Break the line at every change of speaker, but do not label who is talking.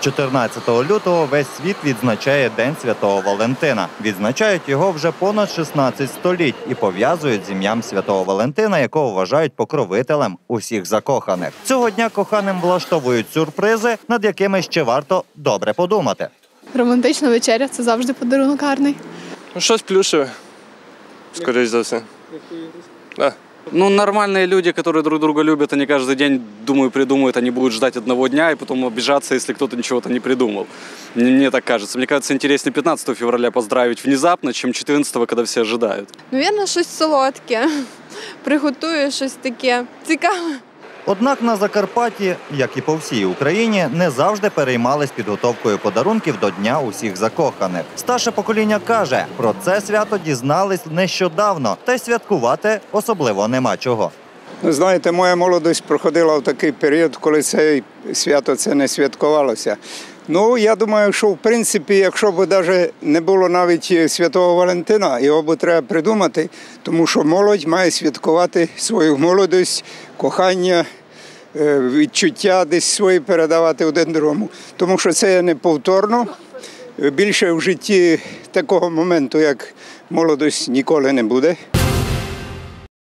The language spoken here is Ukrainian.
14 лютого весь світ відзначає День Святого Валентина. Відзначають його вже понад 16 століть і пов'язують з ім'ям Святого Валентина, якого вважають покровителем усіх закоханих. Цього дня коханим влаштовують сюрпризи, над якими ще варто добре подумати.
Романтична вечеря це завжди подарунок гарний.
Ну, щось плюшеве. Скоріше за все. Да.
Ну, нормальные люди, которые друг друга любят, они каждый день, думаю, придумают, они будут ждать одного дня и потом обижаться, если кто-то ничего-то не придумал. Мне так кажется. Мне кажется, интереснее 15 февраля поздравить внезапно, чем 14 когда все ожидают.
Навірно, щось солодке. Приготую щось таке цікаве.
Однак на Закарпатті, як і по всій Україні, не завжди переймались підготовкою подарунків до Дня усіх закоханих. Старше покоління каже, про це свято дізнались нещодавно, та й святкувати особливо нема чого.
Ну, знаєте, моя молодість проходила в такий період, коли це свято це не святкувалося. Ну, я думаю, що в принципі, якщо б навіть не було навіть Святого Валентина, його б треба придумати, тому що молодь має святкувати свою молодість, кохання, е, відчуття десь свої передавати один другому. Тому що це є неповторно. Більше в житті такого моменту, як молодость, ніколи не буде.